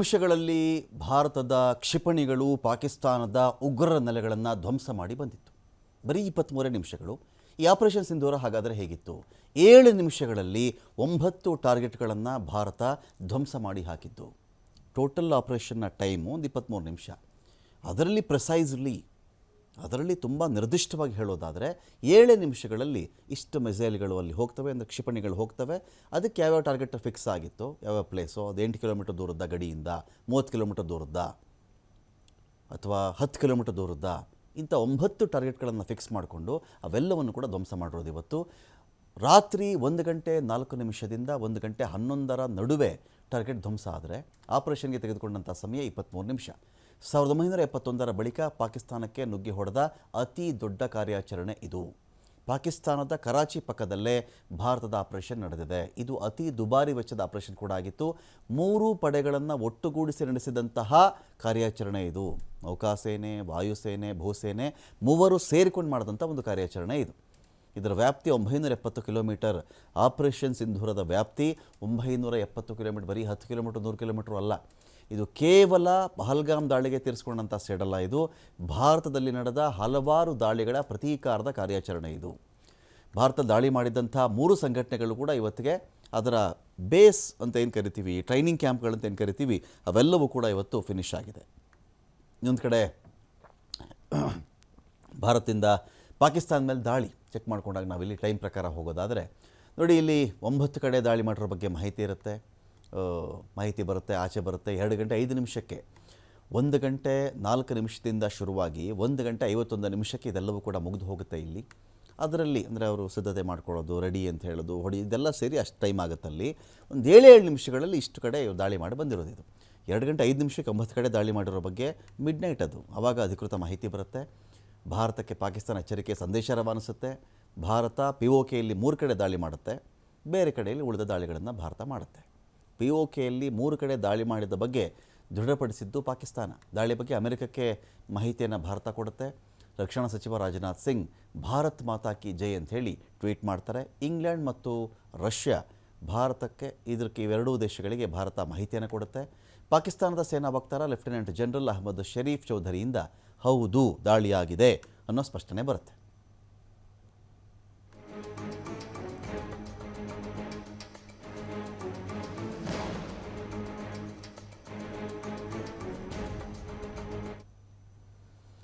ನಿಮಿಷಗಳಲ್ಲಿ ಭಾರತದ ಕ್ಷಿಪಣಿಗಳು ಪಾಕಿಸ್ತಾನದ ಉಗ್ರರ ನೆಲೆಗಳನ್ನು ಧ್ವಂಸ ಮಾಡಿ ಬಂದಿತ್ತು. ಬರೀ ಇಪ್ಪತ್ತ್ಮೂರೇ ನಿಮಿಷಗಳು. ಈ ಆಪರೇಷನ್ ಸಿಂಧೂರ ಹಾಗಾದರೆ ಹೇಗಿತ್ತು? ಏಳು ನಿಮಿಷಗಳಲ್ಲಿ ಒಂಬತ್ತು ಟಾರ್ಗೆಟ್ಗಳನ್ನು ಭಾರತ ಧ್ವಂಸ ಮಾಡಿ ಹಾಕಿದ್ದು ಟೋಟಲ್ ಆಪರೇಷನ್ನ ಟೈಮು ಒಂದು ಇಪ್ಪತ್ತ್ಮೂರು ನಿಮಿಷ. ಅದರಲ್ಲಿ ಪ್ರೆಸೈಸ್ಲಿ ಅದರಲ್ಲಿ ತುಂಬ ನಿರ್ದಿಷ್ಟವಾಗಿ ಹೇಳೋದಾದರೆ ಏಳೇ ನಿಮಿಷಗಳಲ್ಲಿ ಇಷ್ಟು ಮಿಸೈಲ್ಗಳು ಅಲ್ಲಿ ಹೋಗ್ತವೆ, ಅಂದರೆ ಕ್ಷಿಪಣಿಗಳು ಹೋಗ್ತವೆ. ಅದಕ್ಕೆ ಯಾವ್ಯಾವ ಟಾರ್ಗೆಟ್ ಫಿಕ್ಸ್ ಆಗಿತ್ತು? ಯಾವ್ಯಾವ ಪ್ಲೇಸು ಅದು ಎಂಟು ಕಿಲೋಮೀಟರ್ ದೂರದ ಗಡಿಯಿಂದ? ಮೂವತ್ತು ಕಿಲೋಮೀಟರ್ ದೂರದ ಅಥವಾ ಹತ್ತು ಕಿಲೋಮೀಟರ್ ದೂರದ ಇಂಥ ಒಂಬತ್ತು ಟಾರ್ಗೆಟ್ಗಳನ್ನು ಫಿಕ್ಸ್ ಮಾಡಿಕೊಂಡು ಅವೆಲ್ಲವನ್ನು ಕೂಡ ಧ್ವಂಸ ಮಾಡಿರೋದು ಇವತ್ತು. ರಾತ್ರಿ ಒಂದು ಗಂಟೆ ನಾಲ್ಕು ನಿಮಿಷದಿಂದ ಒಂದು ಗಂಟೆ ಹನ್ನೊಂದರ ನಡುವೆ ಟಾರ್ಗೆಟ್ ಧ್ವಂಸ ಆದರೆ ಆಪರೇಷನ್ಗೆ ತೆಗೆದುಕೊಂಡಂಥ ಸಮಯ ಇಪ್ಪತ್ತ್ಮೂರು ನಿಮಿಷ. ಸಾವಿರದ ಒಂಬೈನೂರ ಎಪ್ಪತ್ತೊಂದರ ಬಳಿಕ ಪಾಕಿಸ್ತಾನಕ್ಕೆ ನುಗ್ಗಿ ಹೊಡೆದ ಅತಿ ದೊಡ್ಡ ಕಾರ್ಯಾಚರಣೆ ಇದು. ಪಾಕಿಸ್ತಾನದ ಕರಾಚಿ ಪಕ್ಕದಲ್ಲೇ ಭಾರತದ ಆಪರೇಷನ್ ನಡೆದಿದೆ. ಇದು ಅತಿ ದುಬಾರಿ ವೆಚ್ಚದ ಆಪರೇಷನ್ ಕೂಡ ಆಗಿತ್ತು. ಮೂರು ಪಡೆಗಳನ್ನು ಒಟ್ಟುಗೂಡಿಸಿ ನಡೆಸಿದಂತಹ ಕಾರ್ಯಾಚರಣೆ ಇದು. ನೌಕಾಸೇನೆ, ವಾಯುಸೇನೆ, ಭೂಸೇನೆ ಮೂವರು ಸೇರಿಕೊಂಡು ಮಾಡಿದಂಥ ಒಂದು ಕಾರ್ಯಾಚರಣೆ ಇದು. ಇದರ ವ್ಯಾಪ್ತಿ ಒಂಬೈನೂರ ಎಪ್ಪತ್ತು ಕಿಲೋಮೀಟರ್. ಆಪರೇಷನ್ ಸಿಂಧೂರದ ವ್ಯಾಪ್ತಿ ಒಂಬೈನೂರ ಎಪ್ಪತ್ತು ಕಿಲೋಮೀಟರ್, ಬರೀ ಹತ್ತು ಕಿಲೋಮೀಟರ್, ನೂರು ಕಿಲೋಮೀಟರ್ ಅಲ್ಲ. ಇದು ಕೇವಲ ಪಹಲ್ಗಾಮ್ ದಾಳಿಗೆ ತೀರಿಸ್ಕೊಂಡಂಥ ಸೇಡಲ್ಲ ಇದು. ಭಾರತದಲ್ಲಿ ನಡೆದ ಹಲವಾರು ದಾಳಿಗಳ ಪ್ರತೀಕಾರದ ಕಾರ್ಯಾಚರಣೆ ಇದು. ಭಾರತ ದಾಳಿ ಮಾಡಿದಂಥ ಮೂರು ಸಂಘಟನೆಗಳು ಕೂಡ ಇವತ್ತಿಗೆ ಅದರ ಬೇಸ್ ಅಂತ ಏನು ಕರಿತೀವಿ, ಟ್ರೈನಿಂಗ್ ಕ್ಯಾಂಪ್ಗಳಂತ ಏನು ಕರಿತೀವಿ, ಅವೆಲ್ಲವೂ ಕೂಡ ಇವತ್ತು ಫಿನಿಶ್ ಆಗಿದೆ. ಇನ್ನೊಂದು ಕಡೆ ಭಾರತದಿಂದ ಪಾಕಿಸ್ತಾನ ಮೇಲೆ ದಾಳಿ ಚೆಕ್ ಮಾಡ್ಕೊಂಡಾಗ ನಾವಿಲ್ಲಿ ಟೈಮ್ ಪ್ರಕಾರ ಹೋಗೋದಾದರೆ, ನೋಡಿ ಇಲ್ಲಿ ಒಂಬತ್ತು ಕಡೆ ದಾಳಿ ಮಾಡಿರೋ ಬಗ್ಗೆ ಮಾಹಿತಿ ಇರುತ್ತೆ. ಮಾಹಿತಿ ಬರುತ್ತೆ, ಆಚೆ ಬರುತ್ತೆ. ಎರಡು ಗಂಟೆ ಐದು ನಿಮಿಷಕ್ಕೆ. ಒಂದು ಗಂಟೆ ನಾಲ್ಕು ನಿಮಿಷದಿಂದ ಶುರುವಾಗಿ ಒಂದು ಗಂಟೆ ಐವತ್ತೊಂದು ನಿಮಿಷಕ್ಕೆ ಇದೆಲ್ಲವೂ ಕೂಡ ಮುಗಿದು ಹೋಗುತ್ತೆ ಇಲ್ಲಿ. ಅದರಲ್ಲಿ ಅಂದರೆ ಅವರು ಸಿದ್ಧತೆ ಮಾಡ್ಕೊಳ್ಳೋದು, ರೆಡಿ ಅಂತ ಹೇಳೋದು, ಹೊಡಿ, ಇದೆಲ್ಲ ಸೇರಿ ಅಷ್ಟು ಟೈಮ್ ಆಗುತ್ತಲ್ಲಿ. ಒಂದು ಏಳು ಏಳು ನಿಮಿಷಗಳಲ್ಲಿ ಇಷ್ಟು ಕಡೆ ದಾಳಿ ಮಾಡಿ ಬಂದಿರೋದು ಇದು. ಎರಡು ಗಂಟೆ ಐದು ನಿಮಿಷಕ್ಕೆ ಒಂಬತ್ತು ಕಡೆ ದಾಳಿ ಮಾಡಿರೋ ಬಗ್ಗೆ ಮಿಡ್ ನೈಟ್ ಅದು. ಆವಾಗ ಅಧಿಕೃತ ಮಾಹಿತಿ ಬರುತ್ತೆ. ಭಾರತಕ್ಕೆ ಪಾಕಿಸ್ತಾನ ಎಚ್ಚರಿಕೆ ಸಂದೇಶ ರವಾನಿಸುತ್ತೆ. ಭಾರತ ಪಿ ಒ ಕೆಯಲ್ಲಿ ಮೂರು ಕಡೆ ದಾಳಿ ಮಾಡುತ್ತೆ. ಬೇರೆ ಕಡೆಯಲ್ಲಿ ಉಳಿದ ದಾಳಿಗಳನ್ನು ಭಾರತ ಮಾಡುತ್ತೆ. ಪಿ ಮೂರು ಕಡೆ ದಾಳಿ ಮಾಡಿದ ಬಗ್ಗೆ ದೃಢಪಡಿಸಿದ್ದು ಪಾಕಿಸ್ತಾನ. ದಾಳಿ ಬಗ್ಗೆ ಅಮೆರಿಕಕ್ಕೆ ಮಾಹಿತಿಯನ್ನು ಭಾರತ ಕೊಡುತ್ತೆ. ರಕ್ಷಣಾ ಸಚಿವ ರಾಜನಾಥ್ ಸಿಂಗ್ ಭಾರತ್ ಮಾತಾ ಕಿ ಜೈ ಅಂತ ಹೇಳಿ ಟ್ವೀಟ್ ಮಾಡ್ತಾರೆ. ಇಂಗ್ಲೆಂಡ್ ಮತ್ತು ರಷ್ಯಾ ಭಾರತಕ್ಕೆ ಇದಕ್ಕೆ ಇವೆರಡೂ ದೇಶಗಳಿಗೆ ಭಾರತ ಮಾಹಿತಿಯನ್ನು ಕೊಡುತ್ತೆ. ಪಾಕಿಸ್ತಾನದ ಸೇನಾ ವಕ್ತಾರ ಲೆಫ್ಟಿನೆಂಟ್ ಜನರಲ್ ಅಹಮದ್ ಶರೀಫ್ ಚೌಧರಿಯಿಂದ ಹೌದು ದಾಳಿಯಾಗಿದೆ ಅನ್ನೋ ಸ್ಪಷ್ಟನೆ ಬರುತ್ತೆ.